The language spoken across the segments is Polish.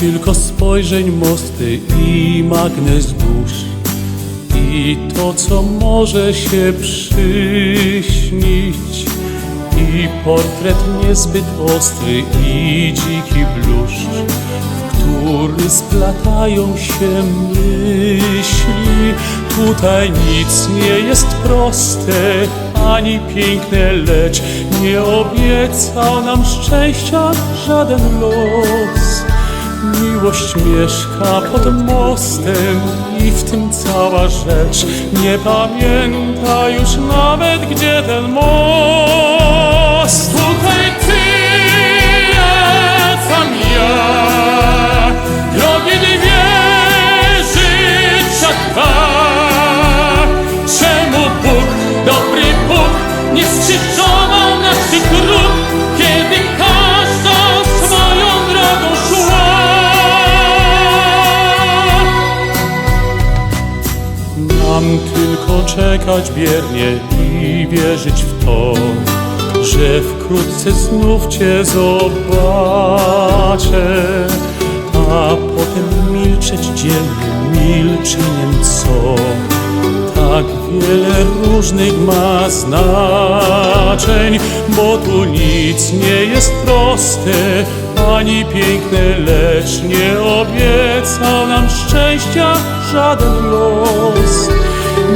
tylko spojrzeń mosty i magnes dusz i to, co może się przyśnić i portret niezbyt ostry i dziki bluszcz, w który splatają się myśli. Tutaj nic nie jest proste ani piękne, lecz nie obiecał nam szczęścia żaden los. Miłość mieszka pod mostem i w tym cała rzecz. Nie pamięta już nawet gdzie ten most. Tutaj ty, a tam ja, drogi dwie życia dwa. Czemu Bóg, dobry Bóg, nie skrzyżował tylko czekać biernie i wierzyć w to, że wkrótce znów Cię zobaczę, a potem milczeć dzielnym milczeniem, co tak wiele różnych ma znaczeń, bo tu nic nie jest proste ani piękne, lecz nie obiecał nam szczęścia żaden los.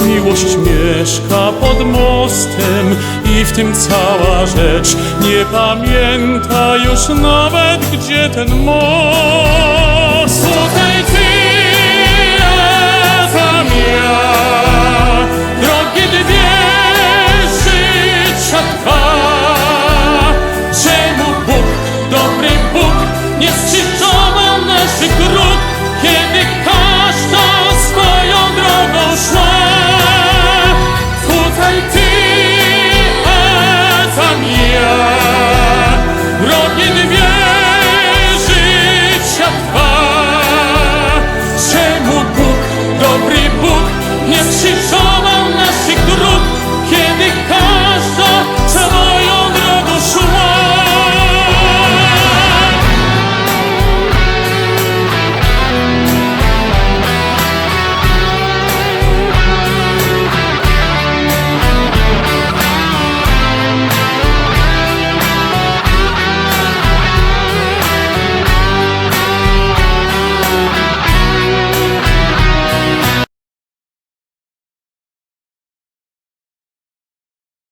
Miłość mieszka pod mostem i w tym cała rzecz. Nie pamięta już nawet gdzie ten most.